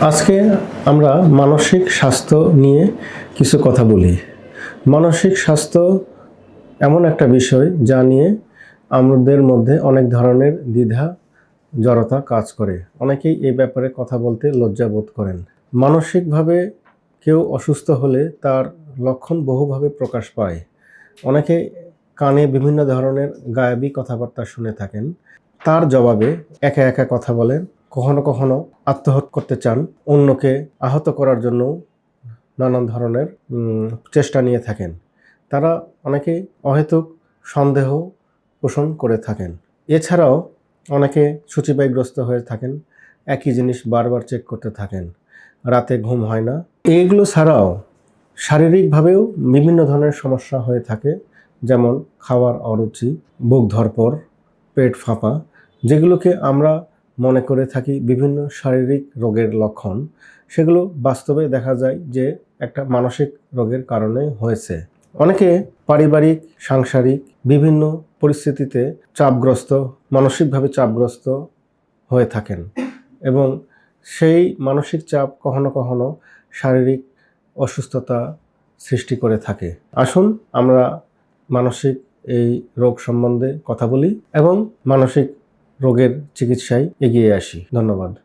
আজকে আমরা মানসিক স্বাস্থ্য নিয়ে কিছু কথা বলি। মানসিক স্বাস্থ্য এমন একটা বিষয় যা নিয়ে আমাদের মধ্যে অনেক ধরনের দ্বিধা, জড়তা কাজ করে। অনেকেই এই ব্যাপারে কথা বলতে লজ্জা বোধ করেন। মানসিকভাবে কেউ অসুস্থ হলে তার লক্ষণ বহুভাবে প্রকাশ পায়। অনেকে কানে বিভিন্ন ধরনের গায়াবী কথাবার্তা শুনে থাকেন। তার জবাবে একা একা কথা বলেন। কখনো কখনো আত্মহত্যা করতে চান, অন্যকে আহত করার জন্য নানান ধরনের চেষ্টা নিয়ে থাকেন। তারা অনেকে অহেতুক সন্দেহ পোষণ করে থাকেন। এছাড়াও অনেকে সূচিবায়গ্রস্ত হয়ে থাকেন, একই জিনিস বারবার চেক করতে থাকেন, রাতে ঘুম হয় না। এইগুলো ছাড়াও শারীরিকভাবেও বিভিন্ন ধরনের সমস্যা হয়ে থাকে, যেমন খাওয়ার অরুচি, বুক ধরপর পেট ফাঁপা, যেগুলোকে আমরা মনে করে থাকি বিভিন্ন শারীরিক রোগের লক্ষণ। সেগুলো বাস্তবে দেখা যায় যে একটা মানসিক রোগের কারণে হয়েছে। অনেকে পারিবারিক, সাংসারিক বিভিন্ন পরিস্থিতিতে চাপগ্রস্ত, মানসিকভাবে চাপগ্রস্ত হয়ে থাকেন এবং সেই মানসিক চাপ কখনো কখনো শারীরিক অসুস্থতা সৃষ্টি করে থাকে। আসুন আমরা মানসিক এই রোগ সম্বন্ধে কথা বলি এবং মানসিক রোগের চিকিৎসায় এগিয়ে আসি। ধন্যবাদ।